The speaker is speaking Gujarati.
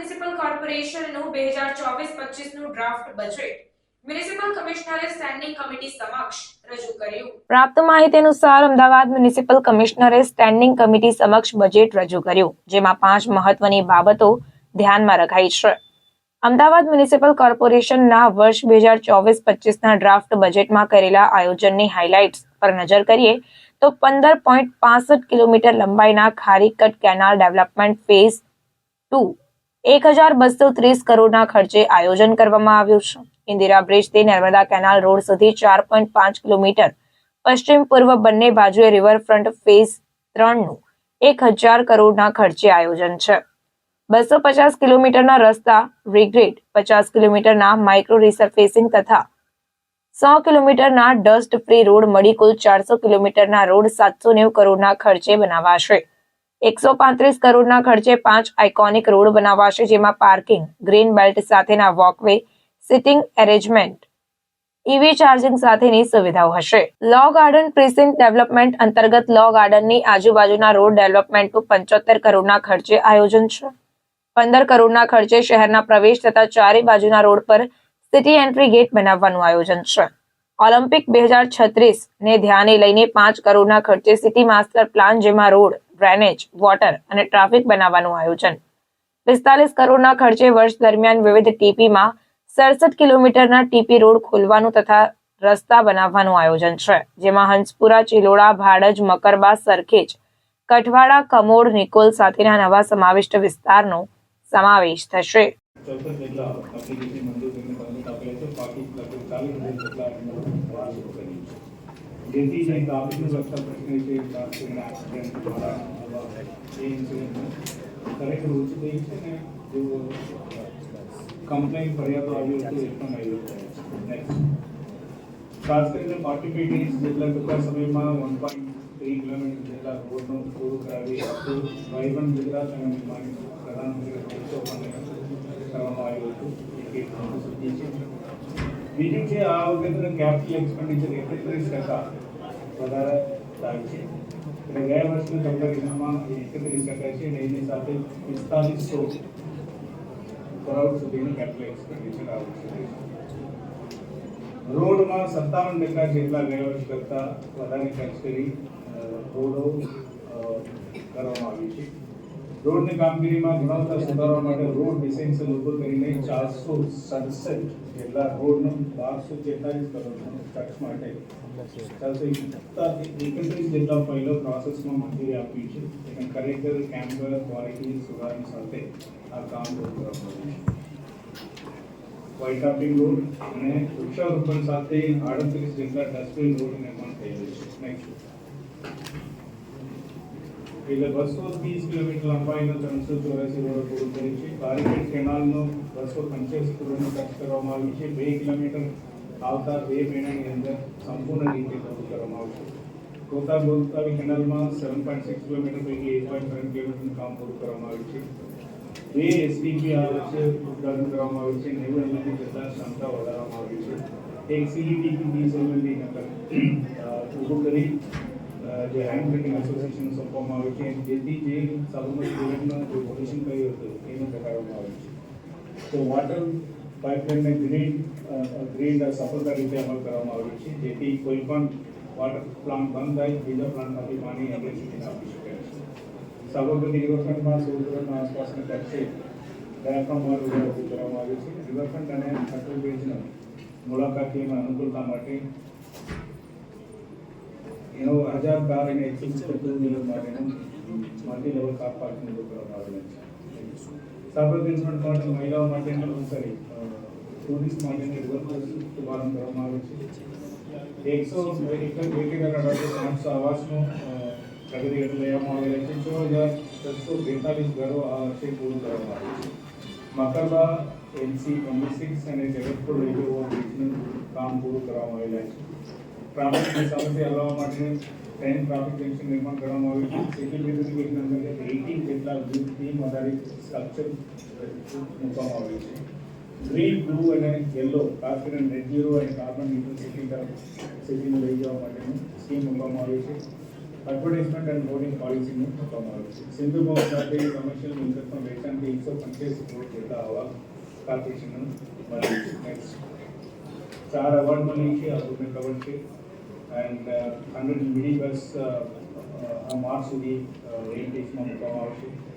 મ્યુનિસિપલ કોર્પોરેશનનું બે હજાર ચોવીસ પચીસનું ડ્રાફ્ટ બજેટ મ્યુનિસિપલ કમિશનરે સ્ટેન્ડિંગ કમિટી સમક્ષ રજૂ કર્યું. પ્રાપ્ત માહિતી અનુસાર અમદાવાદ મ્યુનિસિપલ કમિશનરે સ્ટેન્ડિંગ કમિટી સમક્ષ બજેટ રજૂ કર્યું, જેમાં પાંચ મહત્વની બાબતો ધ્યાનમાં રખાઈ છે. અમદાવાદ મ્યુનિસિપલ કોર્પોરેશનના વર્ષ બે હજાર ચોવીસ પચીસના ડ્રાફ્ટ બજેટમાં કરેલા આયોજનની હાઇલાઇટ્સ પર નજર કરીએ, તો પંદર પોઈન્ટ પાસઠ કિલોમીટર લંબાઈના Kharicut canal development phase two એક હજાર બસો ત્રીસ કરોડના ખર્ચે આયોજન કરવામાં આવ્યું છે. ઇન્દિરા બ્રિજથી નર્મદા કેનાલ રોડ સુધી ચાર પોઈન્ટ પાંચ કિલોમીટર, પશ્ચિમ પૂર્વ બંને બાજુએ રિવરફ્રન્ટ ફેઝ ત્રણનું એક હજાર કરોડના ખર્ચે આયોજન છે. બસો પચાસ કિલોમીટરના રસ્તા, રિગ્રેડ, પચાસ કિલોમીટરના માઇક્રો રિસર્ફેસિંગ તથા સો કિલોમીટરના ડસ્ટ ફ્રી રોડ મળી કુલ ચારસો કિલોમીટરના રોડ સાતસો નેવું કરોડના ખર્ચે બનાવાશે. એકસો પાંત્રીસ કરોડના ખર્ચે પાંચ આઇકોનિક રોડ બનાવાશે, જેમાં પાર્કિંગ, ગ્રીન બેલ્ટ સાથેના walkway seating arrangement EV charging સાથેની સુવિધાઓ હશે. લો ગાર્ડન પ્રિસિન્ટ ડેવલપમેન્ટ અંતર્ગત લો ગાર્ડનની આજુબાજુના રોડ ડેવલપમેન્ટનું પંચોતેર કરોડના ખર્ચે આયોજન છે. પંદર કરોડના ખર્ચે શહેરના પ્રવેશ તથા ચારે બાજુના રોડ પર સિટી એન્ટ્રી ગેટ બનાવવાનું આયોજન છે. ઓલિમ્પિક બે હજાર છત્રીસ ને ધ્યાને લઈને પાંચ કરોડના ખર્ચે સિટી માસ્ટર પ્લાન જેમાં રોડ ડ્રેનેજ, વોટર અને ટ્રાફિક બનાવવાનું આયોજન. પિસ્તાલીસ કરોડના ખર્ચે વર્ષ દરમિયાન વિવિધ ટીપીમાં સડસઠ કિલોમીટરના ટીપી રોડ ખોલવાનું તથા રસ્તા બનાવવાનું આયોજન છે, જેમાં હંસપુરા, ચિલોડા, ભાડજ, મકરબા, સરખેજ, કઠવાડા, કમોડ, નિકોલ સાથેના નવા સમાવિષ્ટ વિસ્તારનો સમાવેશ થશે. જેથી જે ટ્રાફિકનો લગતા પ્રશ્ન છે ખરેખર ઓછું છે ને જો કમ્પ્લેન ફરિયાદો આવી હતી એ પણ આવી ખાસ કરીને પાર્ટિસિપેટીસ જેટલા ટૂંકા સમયમાં વન પોઈન્ટ થ્રી કિલોમીટર જેટલા રોડનું પૂરું કરાવી હતું વાયવન ગુજરાત અને પ્રધાનમંત્રી કરવામાં આવ્યું હતું. એક એક બીજું છે, આ વખતે કેપિટલ એક્સપેન્ડિચર એકત્રીસ ટકા વધારે થાય છે. એટલે ગયા વર્ષની કમ્પેરિઝનમાં એકત્રીસ ટકા છે અને એની સાથે પિસ્તાલીસો કરોડ સુધીનું કેપિટલ એક્સપેન્ડિચર છે. રોડમાં સત્તાવન ટકા જેટલા ગયા વર્ષ કરતાં વધારે ખર્ચ કરી રોડો કરવામાં આવી છે. રોડની કામગીરીમાં ગુણવત્તા સુધારવા માટે રોડ ડિસેન્સલ ઊભો કરીને ચારસો સડસઠ જેટલા રોડનો બારસો તેતાલીસ કરોડનો ખર્ચ માટે ચારસો એકત્રીસ જેટલા પહેલો પ્રોસેસમાં મંજૂરી આપી છે. અને ખરેખર કેમ્પર ક્વોલિટી સુધારની સાથે આ કામ પૂરું કરવામાં વ્હાઇટ ટાપિંગ રોડ અને વૃક્ષારોપણ સાથે આડત્રીસ જેટલા ડસ્ટબિન રોડ નિર્માણ થયેલું છે. નેક્સ્ટ એટલે બસો ત્રીસ કિલોમીટર લંબાઈનો ત્રણસો ચોરાસી રોડ પૂરું કરી છે. બારીગેટ કેનાલનો બસો પંચ્યાસી કરોડનો ખર્ચ કરવામાં આવ્યું છે. બે કિલોમીટર આવતા બે મહિનાની અંદર સંપૂર્ણ રીતે શરૂ કરવામાં આવશે. કોતા ગોતાવી કેનાલમાં સેવન પોઈન્ટ સિક્સ કિલોમીટર પૈકી એટ પોઈન્ટ સેવન કિલોમીટરનું કામ પૂરું કરવામાં આવ્યું છે. બે એસડીપી આ વર્ષે ઉદ્ઘાટન કરવામાં આવ્યું છે. નેવું એમએલની જેટલા ક્ષમતા વધારવામાં આવી છે. એક વીસ એમએલની નકલ ઊભું કરી જે હેન્ડ બિલ્ડિંગ એસોસિએશન સોંપવામાં આવે છે જેથી જે સાબરમતી પ્રોજેક્ટમાં જે પોલ્યુશન કર્યું હતું, એને ઘટાડવામાં આવ્યું છે. તો વોટર પાઇપલાઇનને ગ્રીન ગ્રીન સફળતા રીતે અમલ કરવામાં આવ્યું છે, જેથી કોઈ પણ વોટર પ્લાન્ટ બંધ થાય, બીજા પ્લાન્ટમાંથી પાણી અગ્રેસિટીને આપી શકે છે. સાબરમતી રિવરફ્રન્ટમાં સૌરાષ્ટ્રના આસપાસના ખર્ચે ડાયાફ્રામ વાળું ઉભું કરવામાં આવ્યું છે. રિવરફ્રન્ટ અને અટલ બ્રિજના મુલાકાતીઓના અનુકૂળતા માટે એનો હજાર કાર અને એકસો ટુ વ્હીલર માટેનું કાર પાર્કિંગ ઊભું કરવામાં આવેલું છે સાબરમતી રિવરફ્રન્ટ માટે મહિલાઓ માટેનું સોરી ટુરિસ્ટ માટેનું રિવર શુભારંભ કરવામાં આવ્યો છે એકસો એક પાંચસો આવાસનું પ્રગતિ હેઠળ લેવામાં આવેલા છે છ હજાર છસો બેતાલીસ ઘરો આ વર્ષે પૂરું કરવામાં આવ્યું છે મકરબા એનસી ટ્વેન્ટી સિક્સ અને જગતપુર રેલવે કામ પૂરું કરવામાં આવેલા છે ટ્રાફિક દિશામાંથી હલાવવા માટે ટેન ટ્રાફિક જંક્શન નિર્માણ કરવામાં આવ્યું છે. સેક્યુરિટી યોજના અંતર્ગત એટીન જેટલા વિવિધ ટીમ આધારિત સ્ટ્રક્ચર મૂકવામાં આવ્યું છે. ગ્રીન બ્લુ અને યલો ખાસ કરીને નેટ ઝીરો અને કાર્બન ન્યુટ્રલ સિટી તરફ સિટીને લઈ જવા માટેનું સ્કીમ મૂકવામાં આવી છે. એડવર્ટાઇઝમેન્ટ એન્ડ બોર્ડિંગ પોલિસીનું મૂકવામાં આવ્યું છે. સિંધુ ભવન સાથે કમર્શિયલ મિલકતમાં વેચાણથી એકસો પંચ્યાસી કરોડ જેટલા હવા કાર્પોરેશનનું મળ્યું છે. નેક્સ્ટ ચાર એવોર્ડ મળ્યું છે. આ તમને ખબર છે. and uh, 100 minibus uh, uh, uh march to the uh, rail station also.